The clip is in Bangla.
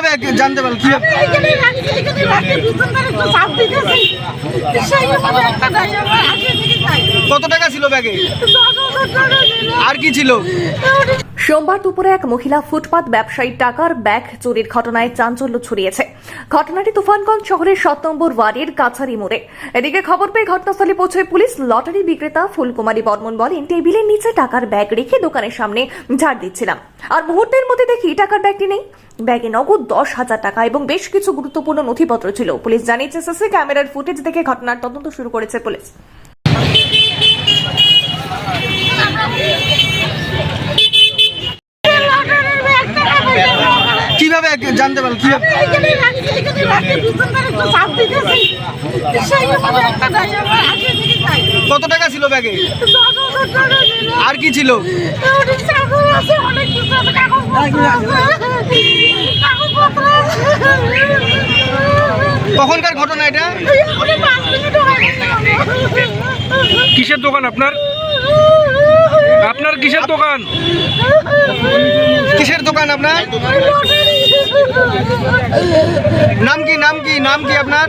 কীভাবে জানতে পারল কীভাবে এইখানেই রাখছি, এইখানেই রাখছি, পিছন থেকে একটু চাপ দিতেছি। সেই রকম একটা driver আগে থেকে যাই। কত টাকা ছিল ব্যাগে। আর কি ছিল সোমবার দুপুরে এক মহিলা ফুটপাত ব্যবসায়ীর টাকার ব্যাগ চুরির ঘটনায় চাঞ্চল্য ছড়িয়েছে। ঘটনাটি তুফানগঞ্জ শহরের সাত নম্বর ওয়ার্ডের কাছারি মোড়ে। এদিকে খবর পেয়ে ঘটনাস্থলে পৌঁছে পুলিশ। লটারি বিক্রেতা ফুলকুমারী বর্মন বলেন, টেবিলের নিচে টাকার ব্যাগ রেখে দোকানের সামনে ঝাড় দিচ্ছিলাম। আর মুহূর্তের মধ্যে দেখি টাকার ব্যাগটি নেই। ব্যাগে নগদ দশ হাজার টাকা এবং বেশ কিছু গুরুত্বপূর্ণ নথিপত্র ছিল। পুলিশ জানিয়েছে, সিসি ক্যামেরার ফুটেজ দেখে ঘটনার তদন্ত শুরু করেছে পুলিশ লটারির ব্যাগ টাকা পয়সা আমার। কীভাবে জানতে পারল কীভাবে এইখানেই রাখছি, এইখানেই রাখছি, পিছন থেকে একটু চাপ দিতেছি। সেই রকম একটা driver আগে থেকে যাই। কত টাকা ছিল ব্যাগে দশ হাজার টাকা ছিল। আর কি ছিল অনেক চাকর আছে, অনেক কিছু আছে, কাগজপত্র আছে। কাগজপত্র আছে। কখনকার ঘটনা এটা। কিসের দোকান আপনার আপনার কিসের দোকান কিসের দোকান আপনার নাম কি নাম কি নাম কি আপনার